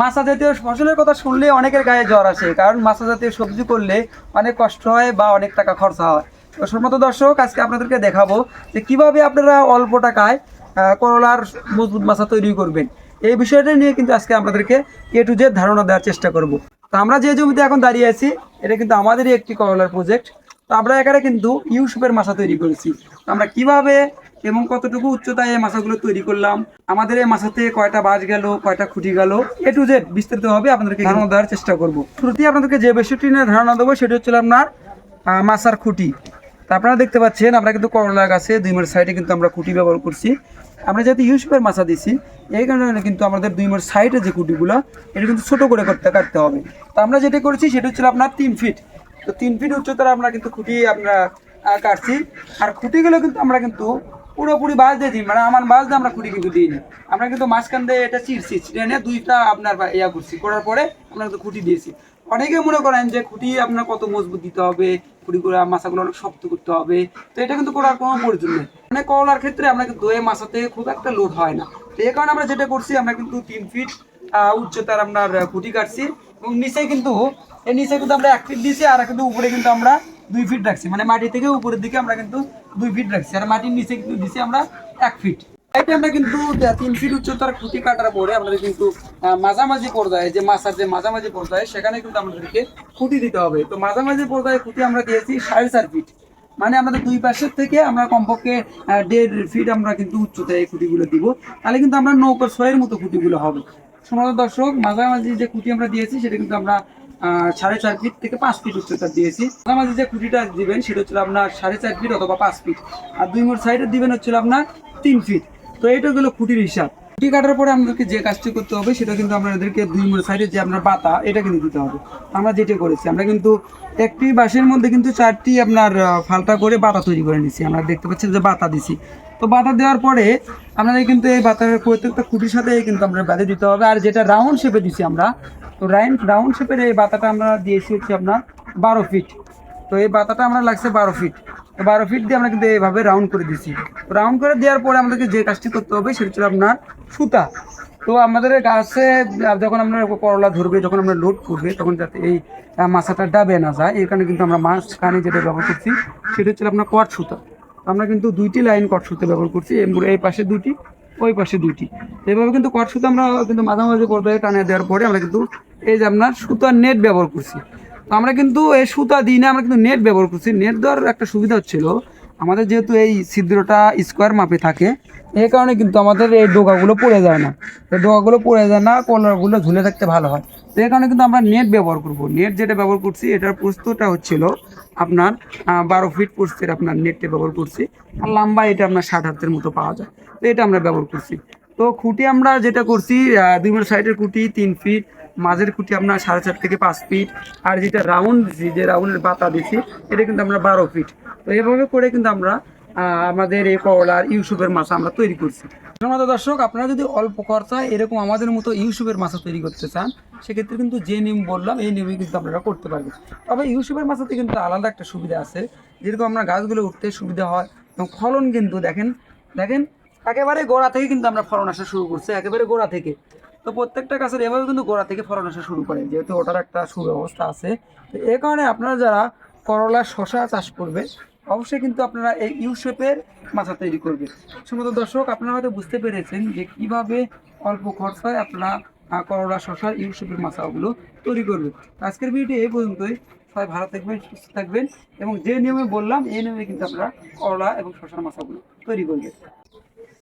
মাছা জাতীয় ফসলের কথা শুনলে অনেকের গায়ে জ্বর আসে, কারণ মাছা জাতীয় সবজি করলে অনেক কষ্ট হয় বা অনেক টাকা খরচা হয়। তো সম্মত দর্শক, আজকে আপনাদেরকে দেখাবো যে কীভাবে আপনারা অল্প টাকায় করলার মজবুত মাছা তৈরি করবেন। এই বিষয়টা নিয়ে কিন্তু আজকে আপনাদেরকে এ টু জেড ধারণা দেওয়ার চেষ্টা করব। তো আমরা যে জমিতে এখন দাঁড়িয়ে আছি, এটা কিন্তু আমাদেরই একটি করলার প্রজেক্ট তো আমরা এখানে কিন্তু ইউসুফের মাছা তৈরি করেছি। আমরা কীভাবে এবং কতটুকু উচ্চতায় এই মাছাগুলো তৈরি করলাম। আমাদের এই মাছাতে কয়টা বাস গেল কয়টা খুঁটি গেল এ টু জেড বিস্তারিতভাবে আপনাদেরকে ধারণা দেওয়ার চেষ্টা করব। শুরুতেই আপনাদেরকে যে বিষয়টি নিয়ে ধারণা দেবো সেটা হচ্ছে আপনার মাছার খুঁটি। তা আপনারা দেখতে পাচ্ছেন আমরা কিন্তু করলা গাছে দুই মাস সাইডে কিন্তু আমরা খুঁটি ব্যবহার করছি। আমরা যেহেতু ইউসুফের মাছা দিছি এই কারণে কিন্তু আমাদের দুই মাস সাইডে যে খুঁটিগুলো এটা কিন্তু ছোট করে করতে কাটতে হবে। তো আমরা যেটা করেছি সেটা হচ্ছে আপনার তিন ফিট তো তিন ফিট উচ্চতার আমরা কিন্তু খুঁটি আমরা কাটছি। আর খুঁটিগুলো কিন্তু আমরা কিন্তু পুরোপুরি বাস দিয়ে দিই মানে আমার বাস দিয়ে আমরা খুঁটি কিন্তু দিই না। আমরা কিন্তু মাঝখান দিয়ে এটা চিরছি চিরে নিয়ে দুইটা আপনার ইয়া করছি, করার পরে আমরা কিন্তু খুঁটি দিয়েছি। অনেকে মনে করেন যে খুঁটি আপনার কত মজবুত দিতে হবে খুঁটিগুলো মাছাগুলো অনেক শক্ত করতে হবে, তো এটা কিন্তু করার কোনো প্রয়োজন নেই। মানে করলার ক্ষেত্রে আমরা কিন্তু এই মাছাতে খুব একটা লোড হয় না। তো এই কারণে আমরা যেটা করছি, আমরা কিন্তু তিন ফিট উচ্চতার আপনার খুঁটি কাটছি এবং নিচে কিন্তু এর নিচে কিন্তু আমরা এক ফিট দিয়েছি, আর কিন্তু উপরে কিন্তু আমরা দুই ফিট রাখছি। মানে মাটি থেকে উপরের দিকে আমরা কিন্তু দুই ফিট রাখছি। আর মাটির নিচে কিন্তু দিছি আমরা এক ফিট এটা আমরা কিন্তু তিন ফিট উচ্চতার খুঁটি কাটার পরে আমাদের কিন্তু মাঝামাঝি পর্যায়ে যে মাছার যে মাঝামাঝি পর্যায়ে, সেখানে কিন্তু আমাদেরকে খুঁটি দিতে হবে। তো মাঝামাঝি পর্যায়ে খুঁটি আমরা দিয়েছি সাড়ে চার ফিট মানে আমাদের দুই পাশের থেকে আমরা কমপক্ষে দেড় ফিট আমরা কিন্তু উচ্চতায় এই খুঁটিগুলো দিব। তাহলে কিন্তু আমরা নৌকা, ছয়ের মতো খুঁটিগুলো হবে। সমাজ দর্শক, মাঝামাঝি যে খুঁটি আমরা দিয়েছি, সেটা কিন্তু আমরা সাড়ে চার ফিট থেকে পাঁচ ফিট উচ্চতা দিয়েছি। মাঝামাঝি যে খুঁটিটা দিবেন, সেটা হচ্ছিল আপনার সাড়ে চার ফিট অথবা পাঁচ ফিট আর দুই মোট সাইডে দিবেন হচ্ছিল আপনার তিন ফিট তো এটা হলো খুঁটির হিসাব। খুঁটি কাটার পরে আমাদেরকে যে কাজটি করতে হবে, সেটা কিন্তু আপনাদেরকে দুই মোট সাইডে যে আপনার বাতা, এটা কিন্তু দিতে হবে। আমরা যেটা করেছি, আমরা কিন্তু একটি বাঁশের মধ্যে কিন্তু চারটি আপনার ফালতা করে বাতা তৈরি করে নিছি। আমরা দেখতে পাচ্ছি যে বাতা দিছি। তো বাতা দেওয়ার পরে আপনাদের কিন্তু এই বাতার প্রত্যেকটা খুঁটির সাথে কিন্তু আমরা বেঁধে দিতে হবে। আর যেটা রাউন্ড শেপে দিছি আমরা তো রাউন্ড রাউন্ড শেপের এই বাতাটা আমরা দিয়েছি হচ্ছে আপনার বারো ফিট। তো এই বাতাটা আমরা লাগছে বারো ফিট। তো বারো ফিট দিয়ে আমরা কিন্তু এইভাবে রাউন্ড করে দিয়েছি। রাউন্ড করে দেওয়ার পরে আমাদেরকে যে কাজটি করতে হবে সেটা হচ্ছে আপনার সুতা। তো আমাদের গাছে যখন আমরা করলা ধরবে, যখন আমরা লোড করবে, তখন যাতে এই মাছাটা ডাবে না যায় এই কারণে কিন্তু আমরা মাঝখানে যেটা ব্যবহার করছি, সেটা হচ্ছে আপনার কট সুতা। আমরা কিন্তু দুইটি লাইন কট সুতা ব্যবহার করছি এই পাশে দুটি ওই পাশে দুইটি। তো এইভাবে কিন্তু কট সুতা আমরা কিন্তু মাঝামাঝি পর্যায়ে টানিয়ে দেওয়ার পরে আমরা কিন্তু এই যে আপনার সুতার নেট ব্যবহার করছি। তো আমরা কিন্তু এই সুতা দিই না, আমরা কিন্তু নেট ব্যবহার করছি। নেট দেওয়ার একটা সুবিধা হচ্ছিল, আমাদের যেহেতু এই ছিদ্রটা স্কোয়ার মাপে থাকে, এই কারণে কিন্তু আমাদের এই ডোকাগুলো পড়ে যায় না। এই ডোকাগুলো পড়ে যায় না, কলারগুলো ঝুলে থাকতে ভালো হয়। তো এই কারণে কিন্তু আমরা নেট ব্যবহার করব। নেট যেটা ব্যবহার করছি, এটার প্রস্তুতটা হচ্ছিল আপনার বারো ফিট প্রস্তুতের আপনার নেটটা ব্যবহার করছি। আর লম্বা এটা আপনার ষাট হাতের মতো পাওয়া যায়। তো এটা আমরা ব্যবহার করছি। তো খুঁটি আমরা যেটা করছি দুই মিটার সাইডের খুঁটি, তিন ফিট মাঝের খুঁটি আপনার সাড়ে চার থেকে পাঁচ ফিট আর যেটা রাউন্ড যে রাউন্ডের বাতা দিছি, এটা কিন্তু আমরা বারো ফিট তো এভাবে করে কিন্তু আমরা আমাদের এই করলার ইউসুফের মাছ আমরা তৈরি করছি। আমাদের দর্শক, আপনারা যদি অল্প খরচায় এরকম আমাদের মতো ইউসুফের মাছা তৈরি করতে চান, সেক্ষেত্রে কিন্তু যে নিয়ম বললাম, এই নিয়মে কিন্তু আপনারা করতে পারবেন। তবে ইউসুফের মাছাতে কিন্তু আলাদা একটা সুবিধা আছে। যেরকম আমরা গাছগুলো উঠতে সুবিধা হয়, এবং ফলন কিন্তু দেখেন দেখেন, একেবারে গোড়া থেকে কিন্তু আমরা ফলন আসা শুরু করছি, একেবারে গোড়া থেকে। তো প্রত্যেকটা গাছের এভাবে কিন্তু গোড়া থেকে ফলন আসা শুরু করে, যেহেতু ওটার একটা সুব্যবস্থা আছে। তো এ কারণে আপনারা যারা করলা শশা চাষ করবে অবশ্যই কিন্তু আপনারা এই ইউ শেপের মাছা তৈরি করবে সমস্ত দর্শক, আপনারা হয়তো বুঝতে পেরেছেন যে কীভাবে অল্প খরচায় আপনারা করলা শশার ইউ শেপের মাছাগুলো তৈরি করবে আজকের ভিডিও এই পর্যন্তই। সবাই ভালো থাকবেন, সুস্থ থাকবেন এবং যে নিয়মে বললাম, এই নিয়মে কিন্তু আপনারা করলা এবং শশার মাছাগুলো তৈরি করবেন।